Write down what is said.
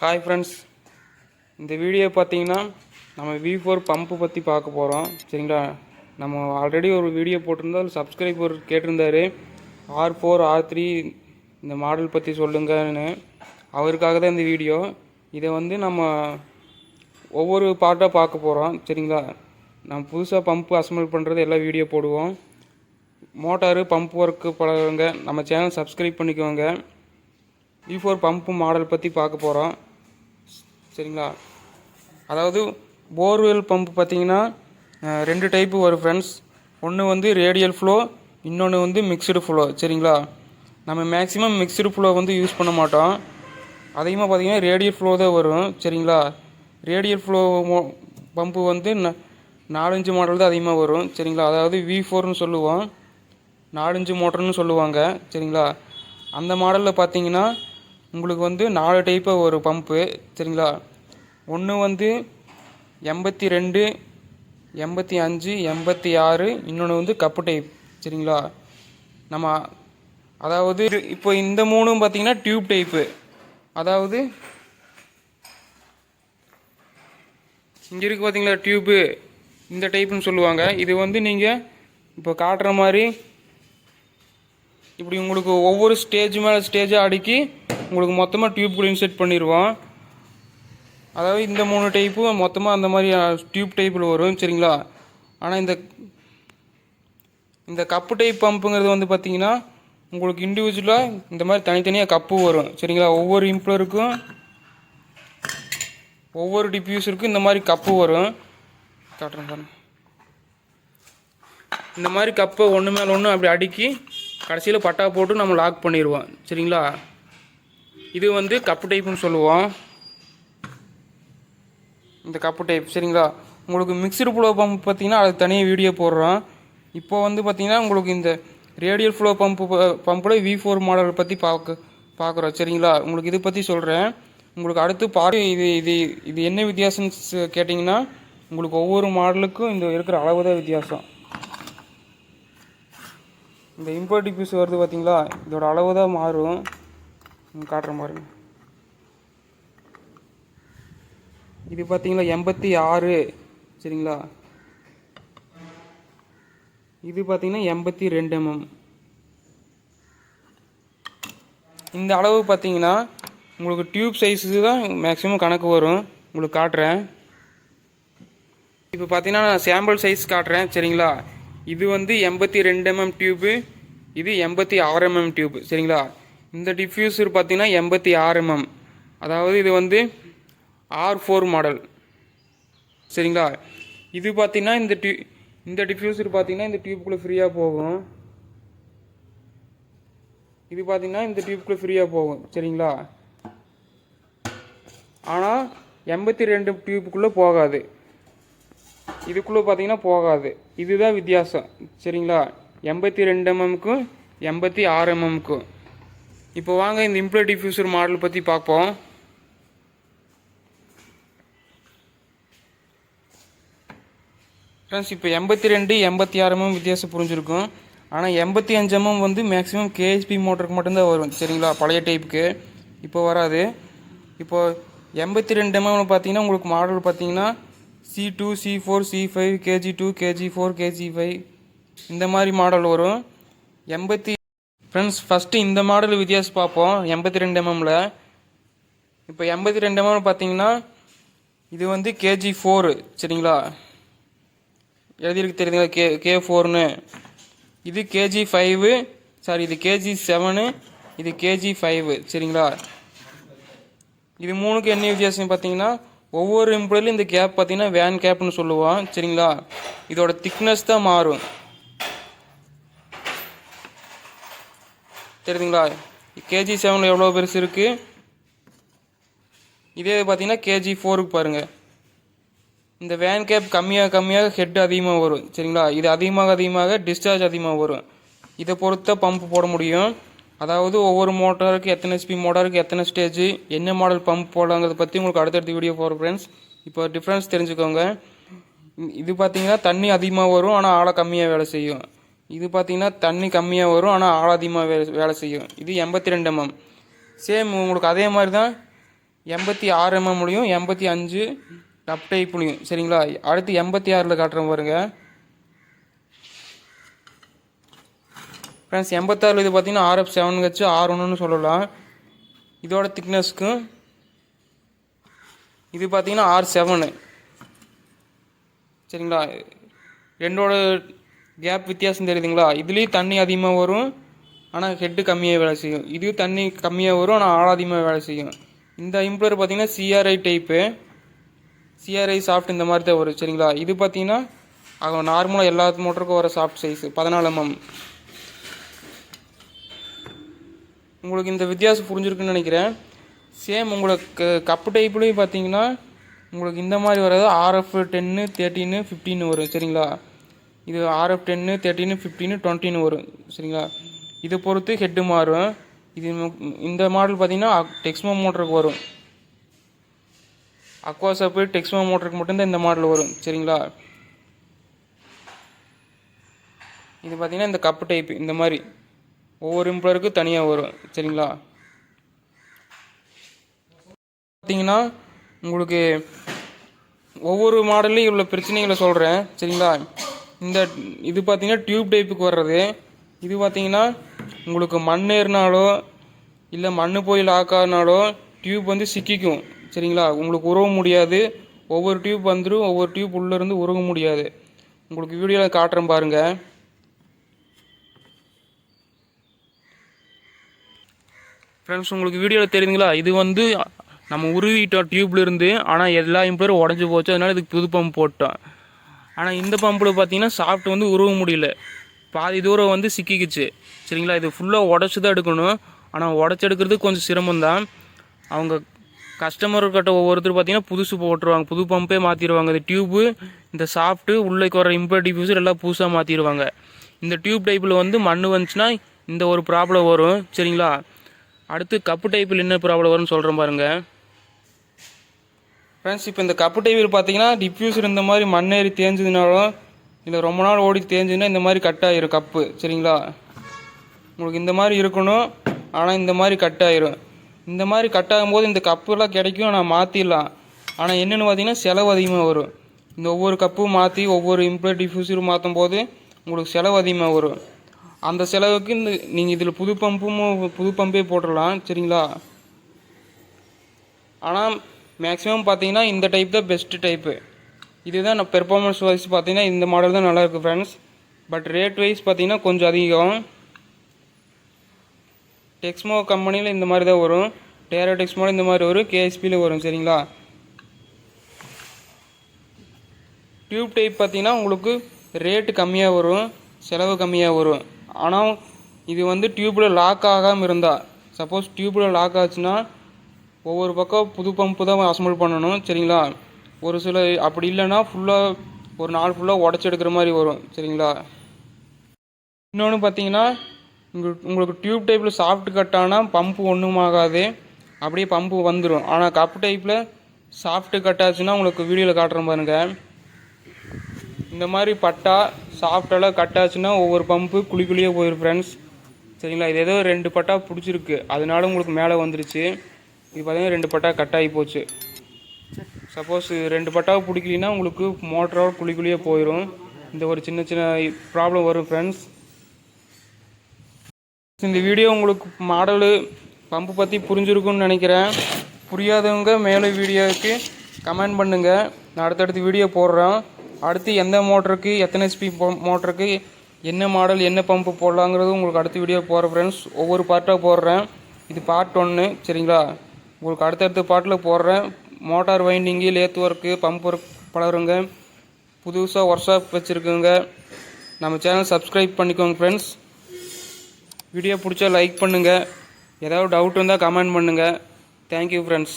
Hi friends இந்த video பார்த்தீங்கன்னா நம்ம வி ஃபோர் பம்பு பற்றி பார்க்க போகிறோம் சரிங்களா? நம்ம ஆல்ரெடி ஒரு வீடியோ போட்டிருந்தோம் அதில் சப்ஸ்கிரைபர் கேட்டிருந்தாரு. ஆர் ஃபோர் ஆர் த்ரீ இந்த மாடல் பற்றி சொல்லுங்கன்னு. அவருக்காக தான் இந்த வீடியோ இதை வந்து நம்ம ஒவ்வொரு பார்ட்டாக பார்க்க போகிறோம் சரிங்களா? நம்ம புதுசாக பம்பு அசம்பிள் பண்ணுறது எல்லா வீடியோ போடுவோம். மோட்டாரு பம்ப் ஒர்க்கு பழகுங்க. நம்ம சேனல் சப்ஸ்கிரைப் பண்ணிக்கோங்க. வி ஃபோர் பம்பு மாடல் பற்றி பார்க்க போகிறோம் சரிங்களா? அதாவது போர்வெல் பம்ப் பார்த்தீங்கன்னா ரெண்டு டைப்பு வரும் ஃப்ரெண்ட்ஸ் ஒன்று வந்து ரேடியல் ஃப்ளோ இன்னொன்று வந்து மிக்சடு ஃப்ளோ சரிங்களா? நம்ம மேக்ஸிமம் மிக்சடு ஃப்ளோ வந்து யூஸ் பண்ண மாட்டோம். அதிகமாக பார்த்தீங்கன்னா ரேடியல் ஃப்ளோ தான் வரும். சரிங்களா? ரேடியல் ஃப்ளோ பம்பு வந்து ந- நாலஞ்சு மாடல் தான் அதிகமாக வரும். சரிங்களா? அதாவது வி ஃபோர்னு சொல்லுவோம். நாலஞ்சு மோட்டர்னு சொல்லுவாங்க. சரிங்களா? அந்த மாடலில் பார்த்தீங்கன்னா உங்களுக்கு வந்து நாலு டைப்பாக ஒரு பம்பு சரிங்களா? ஒன்று வந்து எண்பத்தி ரெண்டு எண்பத்தி அஞ்சு எண்பத்தி ஆறு இன்னொன்று வந்து கப்பு டைப் சரிங்களா? நம்ம அதாவது இப்போ இந்த மூணும் பார்த்திங்கன்னா டியூப் டைப்பு அதாவது இங்கே இருக்கு பார்த்தீங்களா டியூப்பு இந்த டைப்புன்னு சொல்லுவாங்க. இது வந்து நீங்கள் இப்போ காட்டுற மாதிரி இப்படி உங்களுக்கு ஒவ்வொரு ஸ்டேஜ் மேலே ஸ்டேஜாக அடுக்கி உங்களுக்கு மொத்தமாக டியூப் கூட இன்செர்ட் பண்ணிடுவோம் அதாவது இந்த மூணு டைப்பும் மொத்தமாக அந்த மாதிரி டியூப் டைப்பில் வரும் சரிங்களா? ஆனால் இந்த இந்த கப்பு டைப் பம்புங்கிறது வந்து பார்த்திங்கன்னா உங்களுக்கு இண்டிவிஜுவலாக இந்த மாதிரி தனித்தனியாக கப்பு வரும் சரிங்களா? ஒவ்வொரு இம்ப்ளருக்கும் ஒவ்வொரு டிப்யூஸருக்கும் இந்த மாதிரி கப்பு வரும். காட்டுறேன் பாருங்க இந்த மாதிரி கப்பை ஒன்று மேலே ஒன்று அப்படி அடுக்கி கடைசியில் பட்டா போட்டு நம்ம லாக் பண்ணிடுவோம் சரிங்களா? இது வந்து கப்பு டைப்புன்னு சொல்லுவோம். இந்த கப்பு டைப் சரிங்களா? உங்களுக்கு மிக்சடு ஃப்ளோ பம்ப் பார்த்தீங்கன்னா அது தனியாக வீடியோ போடுறோம் இப்போ வந்து பார்த்தீங்கன்னா உங்களுக்கு இந்த ரேடியல் ஃப்ளோ பம்ப்பு பம்பில் வி ஃபோர் மாடல் பற்றி பார்க்க பார்க்குறோம். சரிங்களா? உங்களுக்கு இதை பற்றி சொல்கிறேன் உங்களுக்கு அடுத்து பாரு இது இது இது என்ன வித்தியாசம்னு கேட்டிங்கன்னா உங்களுக்கு ஒவ்வொரு மாடலுக்கும் இந்த இருக்கிற அளவு தான் வித்தியாசம். இந்த இம்போர்ட் பீஸ் வருது பார்த்தீங்களா? இதோட அளவு தான் மாறும். காட்டுறேன் மாதிரி. இது பார்த்தீங்களா எண்பத்தி ஆறு. சரிங்களா? இது பார்த்தீங்கன்னா எண்பத்தி ரெண்டு எம்எம் இந்த அளவு பார்த்தீங்கன்னா உங்களுக்கு டியூப் சைஸு தான் மேக்ஸிமம் கணக்கு வரும். உங்களுக்கு காட்டுறேன். இப்போ பார்த்தீங்கன்னா நான் சாம்பிள் சைஸ் காட்டுறேன். சரிங்களா? இது வந்து எண்பத்தி ரெண்டு mm எம்எம் டியூப்பு இது எண்பத்தி ஆறு mm எம்எம் டியூப் சரிங்களா? இந்த டிஃப்யூசர் பார்த்தீங்கன்னா எண்பத்தி ஆறு எம்எம் அதாவது இது வந்து ஆர் ஃபோர் மாடல் சரிங்களா? இது பார்த்திங்கன்னா இந்த டியூ இந்த டிஃப்யூசர் பார்த்தீங்கன்னா இந்த டியூப்குள்ளே ஃப்ரீயாக போகும். இது பார்த்தீங்கன்னா இந்த டியூப்குள்ளே ஃப்ரீயாக போகும். சரிங்களா? ஆனால் எண்பத்தி ரெண்டு டியூப்புக்குள்ளே போகாது. இதுக்குள்ளே பார்த்தீங்கன்னா போகாது. இதுதான் வித்தியாசம். சரிங்களா? எண்பத்தி ரெண்டு எம்எம்க்கும் எண்பத்தி ஆறு எம்எம்க்கும் இப்போ வாங்க இந்த இம்ப்ளோ டிஃப்யூசர் மாடல் பற்றி பார்ப்போம். ஃப்ரெண்ட்ஸ் இப்போ எண்பத்தி ரெண்டு எண்பத்தி ஆறு வித்தியாசம் புரிஞ்சிருக்கும். ஆனால் எண்பத்தி அஞ்சு எம்எம் வந்து மேக்ஸிமம் கேஹெச்பி மோட்டருக்கு மட்டும்தான் வரும் சரிங்களா? பழைய டைப்புக்கு இப்போ வராது. இப்போ எண்பத்தி ரெண்டு எம்எம்னு பார்த்தீங்கன்னா உங்களுக்கு மாடல் பார்த்தீங்கன்னா C two C four C five KG two KG four KG five இந்த மாதிரி மாடல் வரும். எண்பத்தி ஃப்ரெண்ட்ஸ் ஃபஸ்ட்டு இந்த மாடல் வித்தியாசம் பார்ப்போம். எண்பத்தி ரெண்டு எம்எம்மில் இப்போ எண்பத்தி ரெண்டு எம்எம் பார்த்தீங்கன்னா இது வந்து கேஜி ஃபோரு சரிங்களா? எழுதியிருக்கு தெரியுதுங்களா? கே கே ஃபோர்னு இது கேஜி ஃபைவு சாரி இது கேஜி செவனு இது கேஜி ஃபைவு சரிங்களா? இது மூணுக்கு என்ன வித்தியாசம் பார்த்தீங்கன்னா ஒவ்வொரு எம்ப்ளாயிலும் இந்த கேப் பார்த்தீங்கன்னா வேன் கேப்னு சொல்லுவோம் சரிங்களா? இதோட திக்னஸ் தான் மாறும். தெரியுதுங்களா? கேஜி செவனில் எவ்வளோ பெருசு இருக்குது இதே பார்த்தீங்கன்னா கேஜி ஃபோருக்கு பாருங்கள் இந்த வேன் கேப் கம்மியாக கம்மியாக ஹெட் அதிகமாக வரும். சரிங்களா? இது அதிகமாக அதிகமாக டிஸ்சார்ஜ் அதிகமாக வரும். இதை பொறுத்த பம்ப் போட முடியும். அதாவது ஒவ்வொரு மோட்டாருக்கு எத்தனை ஹெச்பி மோட்டாருக்கு எத்தனை ஸ்டேஜ் என்ன மாடல் பம்ப் போடலாங்கிறத பற்றி உங்களுக்கு அடுத்தடுத்த வீடியோ போகிறேன் ஃப்ரெண்ட்ஸ் இப்போ டிஃப்ரென்ஸ் தெரிஞ்சுக்கோங்க. இது பார்த்தீங்கன்னா தண்ணி அதிகமாக வரும் ஆனால் ஆழ கம்மியாக வேலை செய்யும். இது பார்த்தீங்கன்னா தண்ணி கம்மியாக வரும் ஆனால் ஆழாதிகமாக வேலை வேலை செய்யும். இது எண்பத்தி ரெண்டு எம்எம் சேம் உங்களுக்கு அதே மாதிரி தான் எண்பத்தி ஆறு எம்எம் முடியும் எண்பத்தி அஞ்சு டப் டைப்லையும் சரிங்களா? அடுத்து எண்பத்தி ஆறில் காட்டுறேன் பாருங்க. ஃப்ரெண்ட்ஸ் எண்பத்தாறில் இது பார்த்தீங்கன்னா ஆர்எஃப் செவன் வச்சு ஆர் ஒன்றுன்னு சொல்லலாம். இதோட திக்னஸ்க்கும் இது பார்த்தீங்கன்னா ஆர் செவனு சரிங்களா? ரெண்டோட கேப் வித்தியாசம் தெரியுதுங்களா? இதுலேயும் தண்ணி அதிகமாக வரும் ஆனால் ஹெட்டு கம்மியாக வேலை செய்யும். இதுவும் தண்ணி கம்மியாக வரும் ஆனால் ஆள் அதிகமாக வேலை செய்யும். இந்த இம்ப்ளர் பார்த்தீங்கன்னா சிஆர்ஐ டைப்பு சிஆர்ஐ சாஃப்ட் இந்த மாதிரி தான் வரும் சரிங்களா? இது பார்த்தீங்கன்னா அவங்க நார்மலாக எல்லா மோட்டருக்கும் வர சாஃப்ட் சைஸ் பதினாலு எம்எம் உங்களுக்கு இந்த வித்தியாசம் புரிஞ்சிருக்குன்னு நினைக்கிறேன். சேம் உங்களுக்கு கப்பு டைப்லேயும் பார்த்தீங்கன்னா உங்களுக்கு இந்த மாதிரி வராது ஆர்எஃப் டென்னு தேர்ட்டின்னு ஃபிஃப்டின்னு வரும் சரிங்களா? இது ஆர்எஃப் டென்னு தேர்ட்டின்னு ஃபிஃப்டின்னு டுவெண்ட்டின்னு வரும் சரிங்களா? இதை பொறுத்து ஹெட்டு மாறும். இது இந்த மாடல் பார்த்தீங்கன்னா டெக்ஸ்மோ மோட்டருக்கு வரும். அக்வாசப்பு டெக்ஸ்மோ மோட்டருக்கு மட்டும்தான் இந்த மாடல் வரும் சரிங்களா? இது பார்த்தீங்கன்னா இந்த கப்பு டைப் இந்த மாதிரி. ஒவ்வொரு இம்ப்ளருக்கும் தனியாக வரும் சரிங்களா? பார்த்தீங்கன்னா உங்களுக்கு ஒவ்வொரு மாடல்லையும் உள்ள பிரச்சனைகளை சொல்கிறேன் சரிங்களா? இந்த இது பார்த்தீங்கன்னா டியூப் டைப்புக்கு வர்றது. இது பார்த்தீங்கன்னா உங்களுக்கு மண் ஏறினாலோ இல்லை மண் போய் லாக் ஆகினாலோ டியூப் வந்து சிக்கிக்கும். சரிங்களா? உங்களுக்கு உருவ முடியாது. ஒவ்வொரு டியூப் வந்துடும் ஒவ்வொரு டியூப் உள்ளேருந்து உருக முடியாது. உங்களுக்கு வீடியோவில் காட்டுறேன் பாருங்கள் ஃப்ரெண்ட்ஸ் உங்களுக்கு வீடியோவில் தெரியுதுங்களா? இது வந்து நம்ம உருவிட்டோம் டியூப்லேருந்து ஆனால் எல்லா இம்பரும் உடஞ்சி போச்சு. அதனால் இதுக்கு புது பம்ப் போட்டோம். ஆனால் இந்த பம்பில் பார்த்தீங்கன்னா சாஃப்ட் வந்து உருவ முடியல. பாதி தூரம் வந்து சிக்கிக்குச்சு. சரிங்களா? இது ஃபுல்லாக உடச்சி தான் எடுக்கணும். ஆனால் உடச்சி எடுக்கிறது கொஞ்சம் சிரமம்தான். அவங்க கஸ்டமர் கிட்ட ஒவ்வொருத்தர் பார்த்தீங்கன்னா புதுசு போட்டுருவாங்க. புது பம்பே மாற்றிடுவாங்க இந்த டியூப்பு இந்த சாஃப்ட்டு உள்ளே வர இம்பர் டிஃப்யூசர் எல்லாம் புதுசாக மாற்றிடுவாங்க இந்த டியூப் டைப்பில் வந்து மண் வந்துச்சுன்னா இந்த ஒரு ப்ராப்ளம் வரும். சரிங்களா? அடுத்து கப்பு டைப்பில் என்ன ப்ராப்ளம் வரும்னு சொல்கிறேன் பாருங்கள் ஃப்ரெண்ட்ஸ் இப்போ இந்த கப்பு டிவியில் பார்த்தீங்கன்னா டிஃப்யூசர் இந்த மாதிரி மண்ணேறி தேஞ்சதுனாலும் இல்லை ரொம்ப நாள் ஓடி தேஞ்சதுன்னா இந்த மாதிரி கட் ஆயிரும் கப்பு சரிங்களா? உங்களுக்கு இந்த மாதிரி இருக்கணும் ஆனால் இந்த மாதிரி கட் ஆயிரும். இந்த மாதிரி கட் ஆகும்போது இந்த கப்புலாம் கிடைக்கும் நான் மாற்றிடலாம் ஆனால் என்னென்னு பார்த்தீங்கன்னா செலவு அதிகமாக வரும். இந்த ஒவ்வொரு கப்பும் மாற்றி ஒவ்வொரு இம்ப்ளர் டிஃப்யூசரும் மாற்றும் போது உங்களுக்கு செலவு அதிகமாக வரும். அந்த செலவுக்கு இந்த நீங்கள் இதில் புது பம்பும் புது பம்பே போட்டுடலாம் சரிங்களா? ஆனால் மேக்ஸிமம் பார்த்தீங்கன்னா இந்த டைப் தான் பெஸ்ட்டு டைப்பு இதுதான் நான் பெர்ஃபார்மன்ஸ் வைஸ் பார்த்தீங்கன்னா இந்த மாடல் தான் நல்லாயிருக்கு ஃப்ரெண்ட்ஸ் பட் ரேட் வைஸ் பார்த்தீங்கன்னா கொஞ்சம் அதிகம். டெக்ஸ்மோ கம்பெனியில் இந்த மாதிரி தான் வரும். டேரோ டெக்ஸ்மோவில் இந்த மாதிரி வரும் கேஎஸ்பியில் வரும் சரிங்களா? டியூப் டைப் பார்த்தீங்கன்னா உங்களுக்கு ரேட்டு கம்மியாக வரும் செலவு கம்மியாக வரும். ஆனால் இது வந்து டியூப்பில் லாக் ஆகாமல் இருந்தால் சப்போஸ் டியூப்பில் லாக் ஆச்சுன்னா ஒவ்வொரு பக்கம் புது பம்பு தான் அசம்பிள் பண்ணணும் சரிங்களா? ஒரு சில அப்படி இல்லைன்னா ஃபுல்லாக ஒரு நாள் ஃபுல்லாக உடச்சி எடுக்கிற மாதிரி வரும் சரிங்களா? இன்னொன்று பார்த்தீங்கன்னா உங்களுக்கு உங்களுக்கு டியூப் டைப்பில் சாஃப்ட் கட் ஆனால் பம்பு ஒன்றும் ஆகாது அப்படியே பம்பு வந்துடும் ஆனால் கப் டைப்பில் சாஃப்ட் கட் ஆச்சுன்னா உங்களுக்கு வீடியோவில் காட்டுறேன் பாருங்கள் இந்த மாதிரி பட்டா சாஃப்டெல்லாம் கட் ஆச்சுன்னா ஒவ்வொரு பம்பு குழி குழியாக போயிடும் ஃப்ரெண்ட்ஸ் சரிங்களா? இது ஏதோ ரெண்டு பட்டா பிடிச்சிருக்கு. அதனால உங்களுக்கு மேலே வந்துருச்சு. இது பார்த்தீங்கன்னா ரெண்டு பட்டா கட் ஆகி போச்சு. சப்போஸ் ரெண்டு பட்டாவை பிடிக்கலின்னா உங்களுக்கு மோட்டரோட குழி குழியாக போயிடும் இந்த ஒரு சின்ன சின்ன ப்ராப்ளம் வரும் ஃப்ரெண்ட்ஸ் இந்த வீடியோ உங்களுக்கு மாடலு பம்பு பற்றி புரிஞ்சிருக்கும்னு நினைக்கிறேன். புரியாதவங்க மேலே வீடியோவுக்கு கமெண்ட் பண்ணுங்கள் நான் அடுத்தடுத்து வீடியோ போடுறேன். அடுத்து எந்த மோட்டருக்கு எத்தனை எஸ்பி மோட்டருக்கு என்ன மாடல் என்ன பம்பு போடலாங்கிறது உங்களுக்கு அடுத்த வீடியோ போடுறேன் ஃப்ரெண்ட்ஸ் ஒவ்வொரு பார்ட்டாக போடுறேன். இது பார்ட் ஒன்று சரிங்களா? உங்களுக்கு அடுத்தடுத்த பாட்டில் போடுறேன். Motor winding lathe work pump work பழகுறங்க புதுசாக ஒர்க் ஷாப் வச்சுருக்குங்க. நம்ம சேனல் சப்ஸ்கிரைப் பண்ணிக்கோங்க ஃப்ரெண்ட்ஸ் வீடியோ பிடிச்சா லைக் பண்ணுங்கள் ஏதாவது டவுட் இருந்தால் கமெண்ட் பண்ணுங்கள் தேங்க்யூ ஃப்ரெண்ட்ஸ்